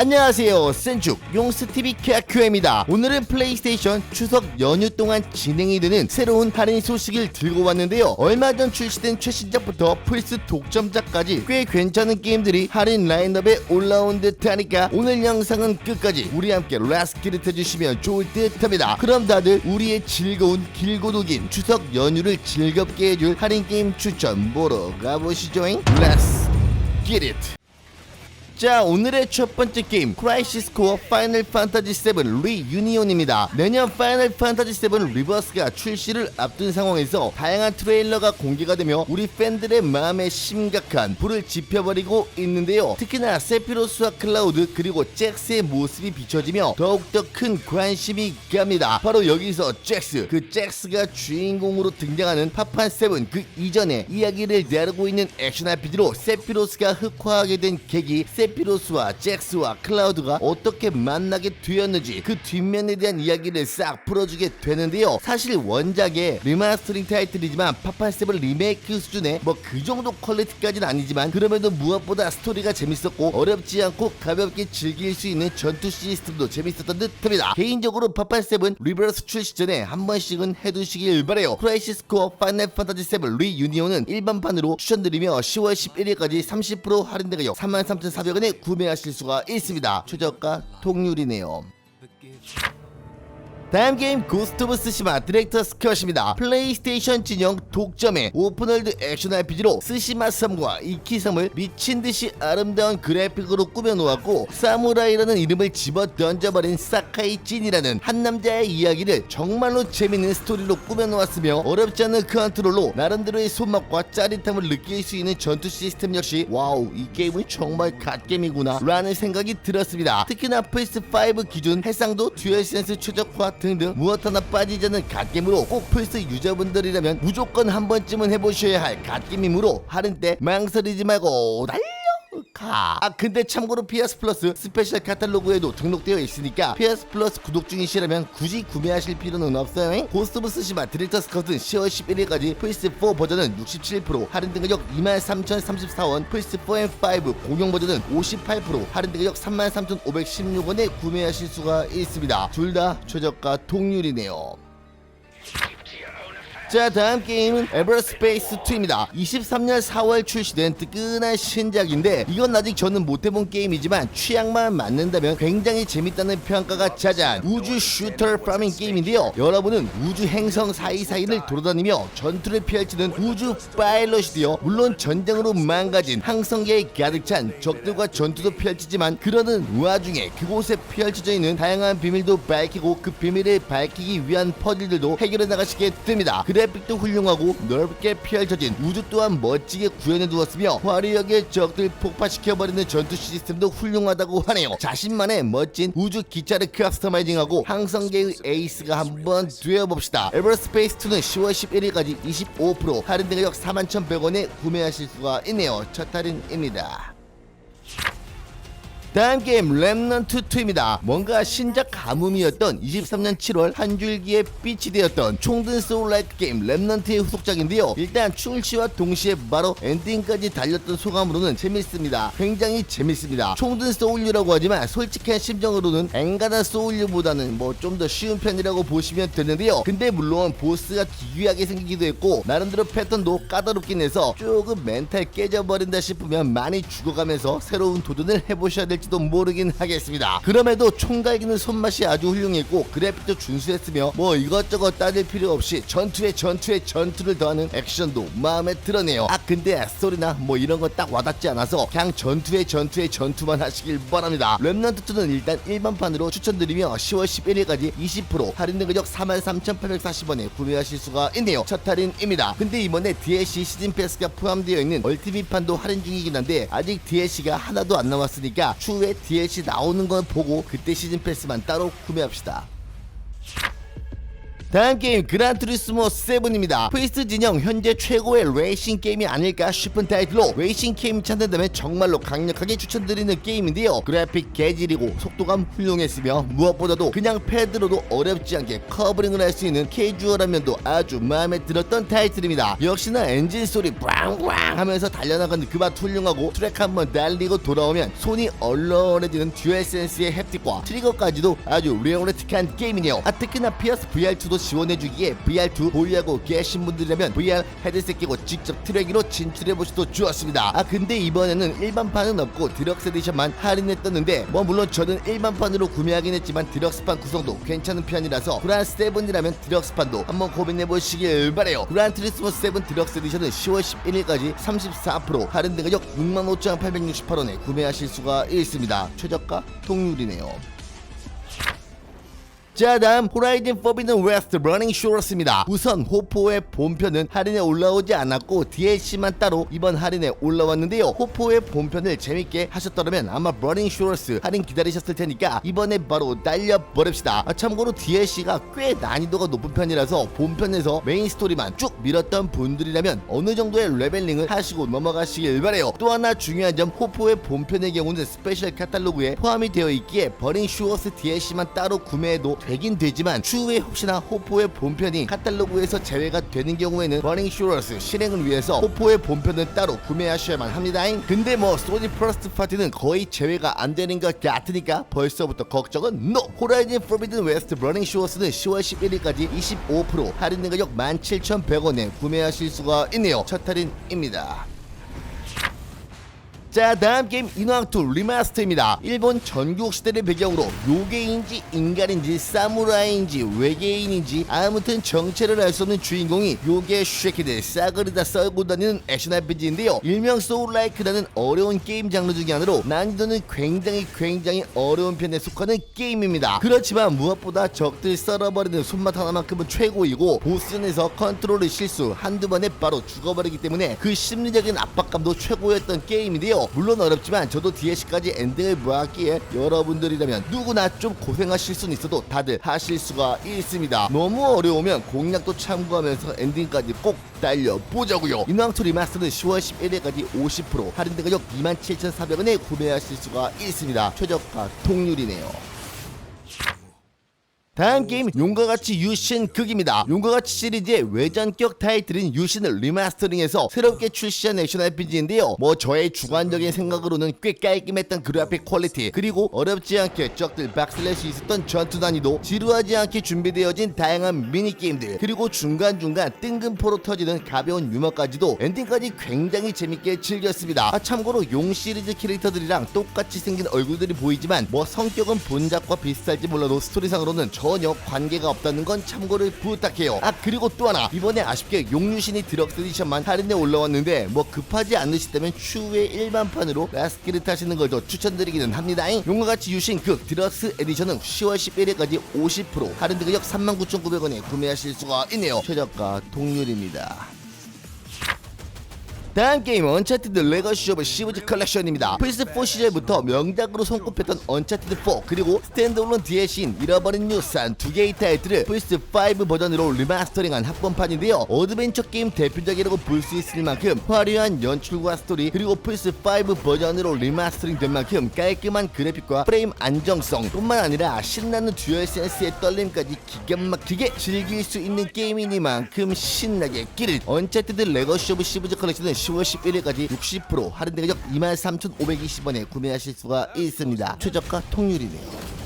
안녕하세요. 센죽 용스TV 큐아큐입니다. 오늘은 플레이스테이션 추석 연휴 동안 진행이 되는 새로운 할인 소식을 들고 왔는데요. 얼마 전 출시된 최신작부터 플스 독점작까지 꽤 괜찮은 게임들이 할인 라인업에 올라온 듯 하니까 오늘 영상은 끝까지 우리 함께 라스키를 해주시면 좋을 듯 합니다. 그럼 다들 우리의 즐거운 길고도 긴 추석 연휴를 즐겁게 해줄 할인 게임 추천 보러 가보시죠잉? 렛츠 get it 자 오늘의 첫 번째 게임 크라이시스 코어 파이널 판타지 7 리유니온입니다. 내년 파이널 판타지 7 리버스가 출시를 앞둔 상황에서 다양한 트레일러가 공개가 되며 우리 팬들의 마음에 심각한 불을 지펴버리고 있는데요. 특히나 세피로스와 클라우드 그리고 잭스의 모습이 비춰지며 더욱더 큰 관심이 갑니다. 바로 여기서 잭스. 그 잭스가 주인공으로 등장하는 파판 7그 이전에 이야기를 다루고 있는 액션 RPG로 세피로스가 흑화하게 된 계기 세 피로스와 잭스와 클라우드가 어떻게 만나게 되었는지 그 뒷면에 대한 이야기를 싹 풀어주게 되는데요. 사실 원작의 리마스터링 타이틀이지만 파판7 리메이크 수준의 뭐 그 정도 퀄리티까지는 아니지만 그럼에도 무엇보다 스토리가 재밌었고 어렵지 않고 가볍게 즐길 수 있는 전투 시스템도 재밌었던 듯합니다. 개인적으로 파판7 리버스 출시 전에 한 번씩은 해두시길 바래요. 크라이시스 코어 파이널 판타지 7 리유니온은 일반판으로 추천드리며 10월 11일까지 30% 할인 가격 33,400원 에 구매하실 수가 있습니다. 최저가 통률이네요. 다음 게임 고스트 오브 스시마 디렉터스 컷입니다. 플레이스테이션 진영 독점의 오픈월드 액션 RPG로 스시마 섬과 이키 섬을 미친듯이 아름다운 그래픽으로 꾸며놓았고 사무라이라는 이름을 집어 던져버린 사카이 찐이라는 한 남자의 이야기를 정말로 재밌는 스토리로 꾸며놓았으며 어렵지 않은 컨트롤로 나름대로의 손맛과 짜릿함을 느낄 수 있는 전투 시스템 역시 와우 이 게임은 정말 갓게임이구나 라는 생각이 들었습니다. 특히나 플스5 기준 해상도 듀얼센스 최적화 등등 무엇 하나 빠지지 않는 갓게임으로 꼭 플스 유저분들이라면 무조건 한 번쯤은 해보셔야 할 갓게임이므로 할인 때 망설이지 말고 달려 가. 아 근데 참고로 PS 플러스 스페셜 카탈로그에도 등록되어 있으니까 PS 플러스 구독 중이시라면 굳이 구매하실 필요는 없어요. 고스트 오브 스시마 디렉터스 컷은 10월 11일까지 플스4 버전은 67% 할인된 가격 23,034원, 플스4 M5 공용 버전은 58% 할인된 가격 33,516원에 구매하실 수가 있습니다. 둘 다 최저가 동률이네요. 자 다음 게임은 에버스페이스 2입니다. 23년 4월 출시된 뜨끈한 신작인데 이건 아직 저는 못해본 게임이지만 취향만 맞는다면 굉장히 재밌다는 평가가 자자한 우주 슈터 파밍 게임인데요. 여러분은 우주 행성 사이사이를 돌아다니며 전투를 펼치는 우주 파일럿이 되어 물론 전쟁으로 망가진 항성계에 가득 찬 적들과 전투도 펼치지만 그러는 와중에 그곳에 펼쳐져 있는 다양한 비밀도 밝히고 그 비밀을 밝히기 위한 퍼즐들도 해결해 나가시게 됩니다 그래픽도 훌륭하고 넓게 펼쳐진 우주 또한 멋지게 구현해 두었으며 화려하게 적들 폭파시켜버리는 전투 시스템도 훌륭하다고 하네요. 자신만의 멋진 우주 기차를 커스터마이징하고 항성계의 에이스가 한번 되어봅시다. 에버스페이스2는 10월 11일까지 25% 할인된 가격 41,100원에 구매하실 수가 있네요. 첫 할인입니다 다음 게임 랩넌트 2입니다. 뭔가 신작 가뭄이었던 23년 7월 한 줄기에 빛이 되었던 총든 소울라이트 게임 랩넌트의 후속작인데요. 일단 출시와 동시에 바로 엔딩까지 달렸던 소감으로는 재밌습니다. 굉장히 재밌습니다. 총든 소울류라고 하지만 솔직한 심정으로는 엔가다 소울류보다는 뭐 좀 더 쉬운 편이라고 보시면 되는데요. 근데 물론 보스가 기괴하게 생기기도 했고 나름대로 패턴도 까다롭긴 해서 조금 멘탈 깨져버린다 싶으면 많이 죽어가면서 새로운 도전을 해보셔야 될지 도 모르긴 하겠습니다. 그럼에도 총갈기는 손맛이 아주 훌륭했고 그래픽도 준수했으며 뭐 이것저것 따질 필요 없이 전투에 전투에 전투를 더하는 액션도 마음에 들어네요. 아 근데 스토리나 뭐 이런 거딱 와닿지 않아서 그냥 전투에 전투에 전투만 하시길 바랍니다. 랩넌트2는 일단 일반판으로 추천드리며 10월 11일까지 20% 할인된 가격 43,840원에 구매하실 수가 있네요. 첫 할인입니다. 근데 이번에 DLC 시즌 패스가 포함되어 있는 얼티밋판도 할인 중이긴 한데 아직 DLC가 하나도 안 나왔으니까 추후 에 DLC 나오는 건 보고 그때 시즌 패스만 따로 구매합시다. 다음 게임 그란투리스모 7입니다. 프리스트 진영 현재 최고의 레이싱 게임이 아닐까 싶은 타이틀로 레이싱 게임 찾는다면 정말로 강력하게 추천드리는 게임인데요. 그래픽 개질이고 속도감 훌륭했으며 무엇보다도 그냥 패드로도 어렵지 않게 커버링을 할 수 있는 캐주얼한 면도 아주 마음에 들었던 타이틀입니다. 역시나 엔진 소리 빵빵 하면서 달려나가는 그맛 훌륭하고 트랙 한번 달리고 돌아오면 손이 얼얼해지는 듀얼 센스의 햅틱과 트리거까지도 아주 리얼리틱한 게임이네요. 아 특히나 피어 스 VR2도 지원해주기에 VR2 보유하고 계신 분들이라면 VR 헤드셋 끼고 직접 트랙으로 진출해보셔도 좋았습니다. 아 근데 이번에는 일반판은 없고 디럭스 에디션만 할인했떴는데 뭐 물론 저는 일반판으로 구매하긴 했지만 디럭스판 구성도 괜찮은 편이라서 그란 세븐이라면 디럭스판도 한번 고민해보시길 바래요. 그란 트리스모 7 디럭스 에디션은 10월 11일까지 34% 할인된 가격 65,868원에 구매하실 수가 있습니다. 최저가 동률이네요. 자 다음 호라이즌 포비든 웨스트 러닝 쇼러스입니다. 우선 호포의 본편은 할인에 올라오지 않았고 DLC만 따로 이번 할인에 올라왔는데요. 호포의 본편을 재밌게 하셨더라면 아마 러닝 쇼러스 할인 기다리셨을 테니까 이번에 바로 날려버립시다. 아, 참고로 DLC가 꽤 난이도가 높은 편이라서 본편에서 메인 스토리만 쭉 밀었던 분들이라면 어느 정도의 레벨링을 하시고 넘어가시길 바래요. 또 하나 중요한 점 호포의 본편의 경우는 스페셜 카탈로그에 포함이 되어 있기에 버닝 슈어스 DLC만 따로 구매해도 되긴 되지만 추후에 혹시나 호포의 본편이 카탈로그에서 제외가 되는 경우에는 버닝 슈어스 실행을 위해서 호포의 본편은 따로 구매하셔야만 합니다 근데 뭐 소니 프러스트 파티는 거의 제외가 안 되는 것 같으니까 벌써부터 걱정은 NO 호라이즌 포비든 웨스트 버닝 슈어스는 10월 11일까지 25% 할인된 가격 17,100원에 구매하실 수가 있네요. 첫 할인입니다 자 다음 게임 인왕2 리마스터입니다. 일본 전국 시대를 배경으로 요괴인지 인간인지 사무라이인지 외계인인지 아무튼 정체를 알 수 없는 주인공이 요괴 쉐키들 싸그리 다 썰고 다니는 액션 RPG인데요. 일명 소울라이크라는 어려운 게임 장르 중의 하나로 난이도는 굉장히 굉장히 어려운 편에 속하는 게임입니다. 그렇지만 무엇보다 적들 썰어버리는 손맛 하나만큼은 최고이고 보스전에서 컨트롤을 실수 한두 번에 바로 죽어버리기 때문에 그 심리적인 압박감도 최고였던 게임인데요 물론 어렵지만 저도 DLC까지 엔딩을 보았기에 여러분들이라면 누구나 좀 고생하실 수는 있어도 다들 하실 수가 있습니다. 너무 어려우면 공략도 참고하면서 엔딩까지 꼭 달려보자고요. 인왕투 리마스터는 10월 11일까지 50% 할인된 가격 27,400원에 구매하실 수가 있습니다. 최저가 통률이네요 다음 게임 용과 같이 유신 극입니다. 용과 같이 시리즈의 외전격 타이틀인 유신을 리마스터링해서 새롭게 출시한 액션 RPG인데요. 뭐 저의 주관적인 생각으로는 꽤 깔끔했던 그래픽 퀄리티 그리고 어렵지 않게 적들 수 있었던 전투 난이도 지루하지 않게 준비되어진 다양한 미니 게임들 그리고 중간 중간 뜬금포로 터지는 가벼운 유머까지도 엔딩까지 굉장히 재밌게 즐겼습니다. 아, 참고로 용 시리즈 캐릭터들이랑 똑같이 생긴 얼굴들이 보이지만 뭐 성격은 본작과 비슷할지 몰라도 스토리상으로는 전혀 관계가 없다는 건 참고를 부탁해요. 아 그리고 또 하나 이번에 아쉽게 용유신이 디럭스 에디션만 할인에 올라왔는데 뭐 급하지 않으시다면 추후에 일반판으로 라스키를 타시는 걸 더 추천드리기는 합니다. 용과 같이 유신 그 디럭스 에디션은 10월 11일까지 50% 할인 가격 39,900원에 구매하실 수가 있네요. 최저가 동률입니다. 다음 게임은 언차티드 레거시 오브 시브즈 컬렉션입니다. 플스4 시절부터 명작으로 손꼽혔던 언차티드 4 그리고 스탠드얼론 DLC인 잃어버린 뉴산 두 개의 타이틀을 플스5 버전으로 리마스터링한 합본판인데요. 어드벤처 게임 대표작이라고 볼 수 있을 만큼 화려한 연출과 스토리 그리고 플스5 버전으로 리마스터링 된 만큼 깔끔한 그래픽과 프레임 안정성 뿐만 아니라 신나는 듀얼 센스의 떨림까지 기가 막히게 즐길 수 있는 게임이니만큼 신나게 끼를 언차티드 레거시 오브 시브즈 컬렉션은 10월 11일까지 60% 할인된 가격 23,520원에 구매하실 수가 있습니다. 최저가 통률이네요.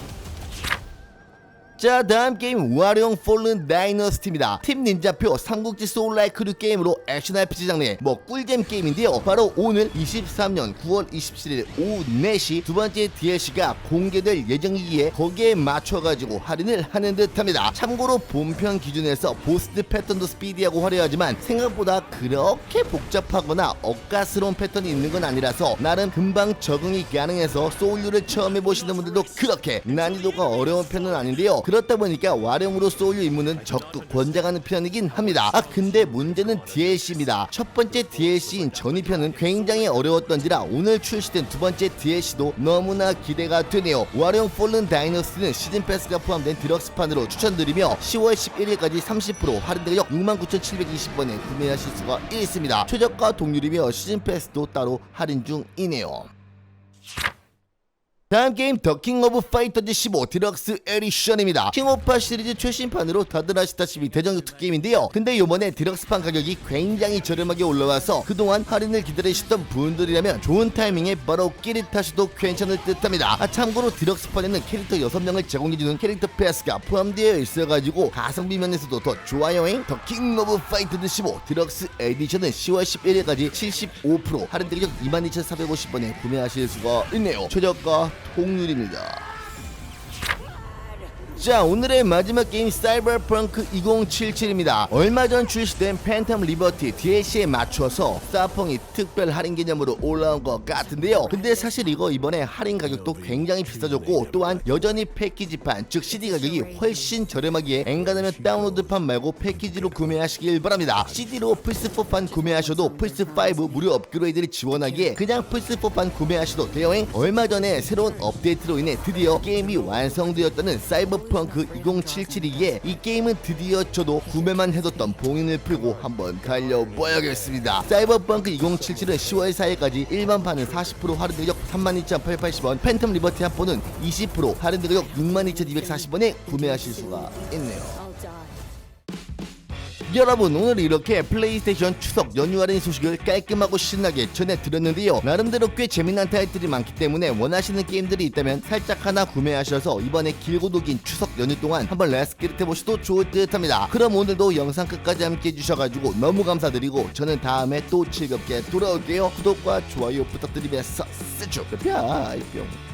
자 다음 게임 와룡 폴른 다이너스티입니다. 팀 닌자표 삼국지 소울라이크류 게임으로 액션 RPG 장르의 뭐 꿀잼 게임인데요. 바로 오늘 23년 9월 27일 오후 4시 두 번째 DLC가 공개될 예정이기에 거기에 맞춰가지고 할인을 하는 듯합니다. 참고로 본편 기준에서 보스트 패턴도 스피디하고 화려하지만 생각보다 그렇게 복잡하거나 억가스러운 패턴이 있는 건 아니라서 나름 금방 적응이 가능해서 소울류를 처음 해보시는 분들도 그렇게 난이도가 어려운 편은 아닌데요 그렇다 보니까 와룡으로 소울류 입문은 적극 권장하는 편이긴 합니다. 아 근데 문제는 DLC입니다. 첫 번째 DLC인 전이편은 굉장히 어려웠던지라 오늘 출시된 두 번째 DLC도 너무나 기대가 되네요. 와룡 폴른 다이너스는 시즌 패스가 포함된 디럭스판으로 추천드리며 10월 11일까지 30% 할인 가격 69,720원에 구매하실 수가 있습니다. 최저가 동률이며 시즌 패스도 따로 할인 중이네요. 다음 게임 더킹 오브 파이터즈 15 디럭스 에디션입니다. 킹오파 시리즈 최신판으로 다들 아시다시피 대전격 특게임인데요. 근데 요번에 디럭스판 가격이 굉장히 저렴하게 올라와서 그동안 할인을 기다리셨던 분들이라면 좋은 타이밍에 바로 끼릿하셔도 괜찮을 듯합니다. 아, 참고로 디럭스판에는 캐릭터 6명을 제공해주는 캐릭터 패스가 포함되어 있어가지고 가성비 면에서도 더 좋아요잉 더킹 오브 파이터즈 15 디럭스 에디션은 10월 11일까지 75% 할인 가격 22,450원에 구매하실 수가 있네요. 최저가 통률입니다. 자 오늘의 마지막 게임 사이버펑크 2077입니다. 얼마 전 출시된 팬텀 리버티 DLC에 맞춰서 사펑이 특별 할인 개념으로 올라온 것 같은데요. 근데 사실 이거 이번에 할인 가격도 굉장히 비싸졌고 또한 여전히 패키지판 즉 CD 가격이 훨씬 저렴하기에 엔간하면 다운로드판 말고 패키지로 구매하시길 바랍니다. CD로 플스4판 구매하셔도 플스5 무료 업그레이드를 지원하기에 그냥 플스4판 구매하셔도 돼요 얼마 전에 새로운 업데이트로 인해 드디어 게임이 완성되었다는 사이버 펑크 2077이기에 이 게임은 드디어 저도 구매만 해뒀던 봉인을 풀고 한번 달려봐야겠습니다. 사이버펑크 2077은 10월 4일까지 일반 판은 40% 할인 가격 32,880원 팬텀 리버티 한 포는 20% 할인 가격 62,240원에 구매하실 수가 있네요 여러분 오늘 이렇게 플레이스테이션 추석 연휴 할인 소식을 깔끔하고 신나게 전해드렸는데요. 나름대로 꽤 재미난 타이틀이 많기 때문에 원하시는 게임들이 있다면 살짝 하나 구매하셔서 이번에 길고도 긴 추석 연휴 동안 한번 레스키를 해보셔도 좋을 듯 합니다. 그럼 오늘도 영상 끝까지 함께 해주셔가지고 너무 감사드리고 저는 다음에 또 즐겁게 돌아올게요. 구독과 좋아요 부탁드리면서 쓰죠. 뿅